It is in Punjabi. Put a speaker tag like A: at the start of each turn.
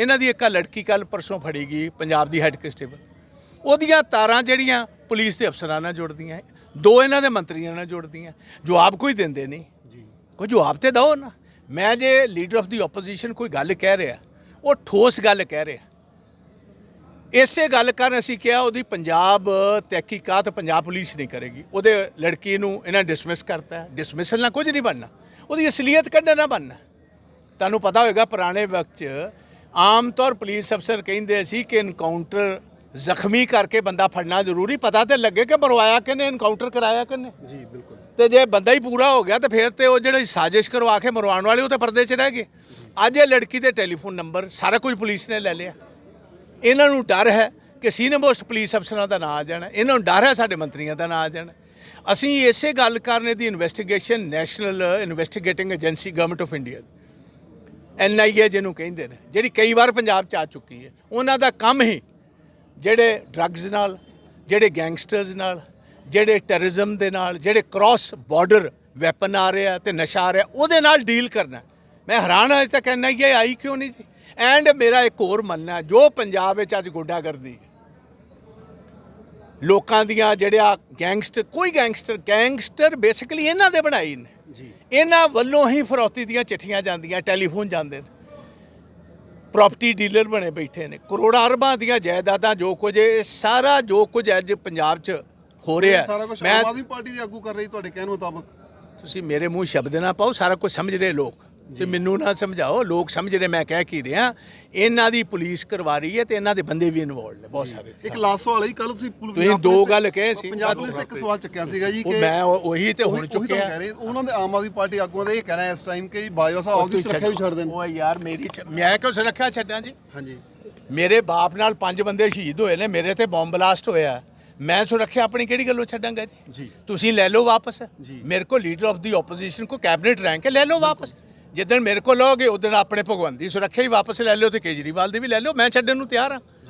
A: ਇਹਨਾਂ ਦੀ ਇੱਕ ਲੜਕੀ ਕੱਲ ਪਰਸੋਂ ਫੜੀ ਗਈ ਪੰਜਾਬ ਦੀ ਹੈੱਡ ਕਨਸਟੇਬਲ ਉਹਦੀਆਂ ਤਾਰਾਂ ਜਿਹੜੀਆਂ ਪੁਲਿਸ ਦੇ ਅਫਸਰਾਂ ਨਾਲ ਜੁੜਦੀਆਂ। ਦੋ ਇਹਨਾਂ ਦੇ ਮੰਤਰੀਆਂ ਨਾਲ ਜੁੜਦੀਆਂ ਜਵਾਬ ਕੋਈ ਦਿੰਦੇ ਨਹੀਂ।
B: ਜੀ।
A: ਕੋਈ ਜਵਾਬ ਤੇ ਦਿਓ ਨਾ। ਮੈਂ ਜੇ ਲੀਡਰ ਆਫ ਦੀ ਆਪੋਜੀਸ਼ਨ ਕੋਈ ਗੱਲ ਕਹਿ ਰਿਹਾ ਉਹ ਠੋਸ ਗੱਲ ਕਹਿ ਰਿਹਾ। ਇਸੇ ਗੱਲ ਕਾਰਨ ਅਸੀਂ ਕਿਹਾ ਉਹਦੀ ਪੰਜਾਬ ਤਹਿਕੀਕਾਤ ਪੰਜਾਬ ਪੁਲਿਸ ਨਹੀਂ ਕਰੇਗੀ। ਉਹਦੇ ਲੜਕੀ ਨੂੰ ਇਹਨਾਂ ਡਿਸਮਿਸ ਕਰਤਾ ਡਿਸਮਿਸਲ ਨਾਲ ਕੁਝ ਨਹੀਂ ਬਣਨਾ। ਉਹਦੀ ਅਸਲੀਅਤ ਕੱਢਣਾ ਬਣਨਾ। ਤੁਹਾਨੂੰ ਪਤਾ ਹੋਵੇਗਾ ਪੁਰਾਣੇ ਵਕਤ 'ਚ ਆਮ ਤੌਰ ਪੁਲਿਸ ਅਫਸਰ ਕਹਿੰਦੇ ਸੀ ਕਿ ਇਨਕਾਊਂਟਰ ਜ਼ਖਮੀ ਕਰਕੇ ਬੰਦਾ ਫੜਨਾ ਜ਼ਰੂਰੀ ਪਤਾ ਤੇ ਲੱਗੇ ਕਿ ਮਰਵਾਇਆ ਕਿਨੇ ਇਨਕਾਊਂਟਰ ਕਰਾਇਆ ਕਿਨੇ
B: ਜੀ ਬਿਲਕੁਲ।
A: ਤੇ ਜੇ ਬੰਦਾ ਹੀ ਪੂਰਾ ਹੋ ਗਿਆ ਤਾਂ ਫਿਰ ਤੇ ਉਹ ਜਿਹੜੇ ਸਾਜ਼ਿਸ਼ ਕਰਵਾ ਕੇ ਮਰਵਾਉਣ ਵਾਲੇ ਉਹ ਤੇ ਪਰਦੇ 'ਚ ਰਹਿ ਗਏ। ਅੱਜ ਇਹ ਲੜਕੀ ਦੇ ਟੈਲੀਫੋਨ ਨੰਬਰ ਸਾਰਾ ਕੁਝ ਪੁਲਿਸ ਨੇ ਲੈ ਲਿਆ। ਇਹਨਾਂ ਨੂੰ ਡਰ ਹੈ ਕਿ ਸੀਨੀਅਰ ਮੋਸਟ ਪੁਲਿਸ ਅਫਸਰਾਂ ਦਾ ਨਾਂ ਆ ਜਾਣਾ। ਇਹਨਾਂ ਨੂੰ ਡਰ ਹੈ ਸਾਡੇ ਮੰਤਰੀਆਂ ਦਾ ਨਾਂ ਆ ਜਾਣਾ। ਅਸੀਂ ਇਸੇ ਗੱਲ ਕਰਨੇ ਦੀ investigation national investigating agency government of India NIA ਜਿਹਨੂੰ ਕਹਿੰਦੇ ਨੇ, ਜਿਹੜੀ ਕਈ ਵਾਰ ਪੰਜਾਬ ਚ ਆ ਚੁੱਕੀ ਹੈ। ਉਹਨਾਂ ਦਾ ਕੰਮ ਹੀ ਜਿਹੜੇ ਡਰੱਗਸ ਨਾਲ, ਜਿਹੜੇ ਗੈਂਗਸਟਰਸ ਨਾਲ, ਜਿਹੜੇ ਟੈਰਰਿਜ਼ਮ ਦੇ ਨਾਲ, ਜਿਹੜੇ ਕ੍ਰਾਸ ਬਾਰਡਰ ਵੈਪਨ ਆ ਰਿਹਾ ਤੇ ਨਸ਼ਾ ਆ ਰਿਹਾ, ਉਹਦੇ ਨਾਲ ਡੀਲ ਕਰਨਾ ਮੈਂ ਹੈਰਾਨ ਹਾਂ, ਅਜੇ ਤੱਕ ਐਨਆਈਏ ਆਈ ਕਿਉਂ ਨਹੀਂ ਜੀ? ਐਂਡ ਮੇਰਾ ਇੱਕ ਹੋਰ ਮੰਨਣਾ ਜੋ ਪੰਜਾਬ ਵਿੱਚ ਅੱਜ ਗੁੰਡਾਗਰਦੀ ਹੈ। ਲੋਕਾਂ ਦੀਆਂ ਜਿਹੜਿਆ ਗੈਂਗਸਟਰ ਕੋਈ ਗੈਂਗਸਟਰ ਗੈਂਗਸਟਰ ਬੇਸਿਕਲੀ ਇਹਨਾਂ ਦੇ ਬਣਾਈ ਨੇ। ਇਹਨਾਂ ਵੱਲੋਂ ਹੀ ਫਰੌਤੀ ਦੀਆਂ ਚਿੱਠੀਆਂ ਜਾਂਦੀਆਂ ਟੈਲੀਫੋਨ ਜਾਂਦੇ ਨੇ। ਪ੍ਰਾਪਰਟੀ ਡੀਲਰ ਬਣੇ ਬੈਠੇ ਨੇ। ਕਰੋੜਾਂ ਅਰਬਾਂ ਦੀਆਂ ਜਾਇਦਾਦਾਂ ਜੋ ਕੁਝ ਇਹ ਸਾਰਾ ਜੋ ਕੁਝ ਅੱਜ ਪੰਜਾਬ 'ਚ ਹੋ ਰਿਹਾ
B: ਸਾਰਾ ਕੁਝ
A: ਮੈਂ
B: ਆਮ ਆਦਮੀ ਪਾਰਟੀ ਦੇ ਆਗੂ ਕਰ ਰਹੀ ਤੁਹਾਡੇ ਕਹਿਣ ਮੁਤਾਬਕ।
A: ਤੁਸੀਂ ਮੇਰੇ ਮੂੰਹ ਸ਼ਬਦ ਨਾ ਪਾਓ ਸਾਰਾ ਕੁਝ ਸਮਝ ਰਹੇ ਲੋਕ। ਤੇ ਮੈਨੂੰ ਨਾ ਸਮਝਾਓ ਲੋਕ ਸਮਝ ਰਹੇ ਮੈਂ ਕਹਿ ਕੀ ਰਿਹਾ ਇਹਨਾਂ ਦੀ ਪੁਲਿਸ ਕਰਵਾ ਰਹੀ ਹੈ ਤੇ ਇਹਨਾਂ ਦੇ ਬੰਦੇ ਵੀ ਇਨਵੋਲਡ ਨੇ ਬਹੁਤ ਸਾਰੇ।
B: ਇੱਕ ਲਾਸਟ ਸਵਾਲ ਹੈ ਕੱਲ ਤੁਸੀਂ ਪੁਲ-
A: ਤੁਸੀਂ ਦੋ
B: ਪੁਲਿਸ
A: ਗੱਲ ਕਹੇ ਸੀ।
B: ਪੰਜਾਬ ਪੁਲਿਸ ਤੇ ਇੱਕ ਸਵਾਲ ਚੱਕਿਆ ਸੀਗਾ ਜੀ
A: ਉਹ
B: ਕਿ
A: ਮੈਂ ਉਹ- ਉਹੀ ਤੇ ਹੁਣ
B: ਉਹੀ- ਉਹੀ
A: ਚੁੱਕਿਆ।
B: ਕਹਿ ਰਹੇ, ਉਹਨਾਂ ਦੇ ਆਮ ਆਦਮੀ ਪਾਰਟੀ ਆਗੂਆਂ ਦਾ ਇਹ ਕਹਿਣਾ ਹੈ ਇਸ ਟਾਈਮ ਕਿ ਬਾਜਵਾ ਸਾਹਿਬ ਆਪਦੀ ਸੁਰੱਖਿਆ ਵੀ ਛੱਡ। ਦੇਣ।
A: ਓਏ ਯਾਰ ਮੇਰੀ ਮੈਂ ਕਿਉਂ ਸੁਰੱਖਿਆ ਛੱਡਾਂ ਜੀ?
B: ਹਾਂਜੀ।
A: ਮੇਰੇ ਬਾਪ ਨਾਲ ਪੰਜ ਬੰਦੇ ਸ਼ਹੀਦ ਹੋਏ ਨੇ ਮੇਰੇ ਤੇ ਬੰਬ ਬਲਾਸਟ ਹੋਇਆ। ਮੈਂ ਸੁਰੱਖਿਆ ਆਪਣੀ ਕਿਹੜੀ ਗੱਲੋਂ ਛੱਡਾਂਗਾ ਜੀ। ਤੁਸੀਂ ਲੈ ਲਓ ਵਾਪਸ। ਮੇਰੇ ਕੋ ਲੀਡਰ ਆਫ ਦੀ ਆਪੋਜੀਸ਼ਨ ਕੋ ਕੈਬਨਿਟ ਰੈਂਕ ਹੈ ਲੈ ਲਓ ਵਾਪਸ। ਜਿੱਦਣ ਮੇਰੇ ਕੋਲ ਲਓਗੇ ਉਦੋਂ ਆਪਣੇ ਭਗਵੰਤ ਦੀ ਸੁਰੱਖਿਆ ਹੀ ਵਾਪਸ ਲੈ ਲਿਓ ਤੇ ਕੇਜਰੀਵਾਲ ਦੀ ਵੀ ਲੈ ਲਿਓ, ਮੈਂ ਛੱਡਣ ਨੂੰ ਤਿਆਰ ਹਾਂ।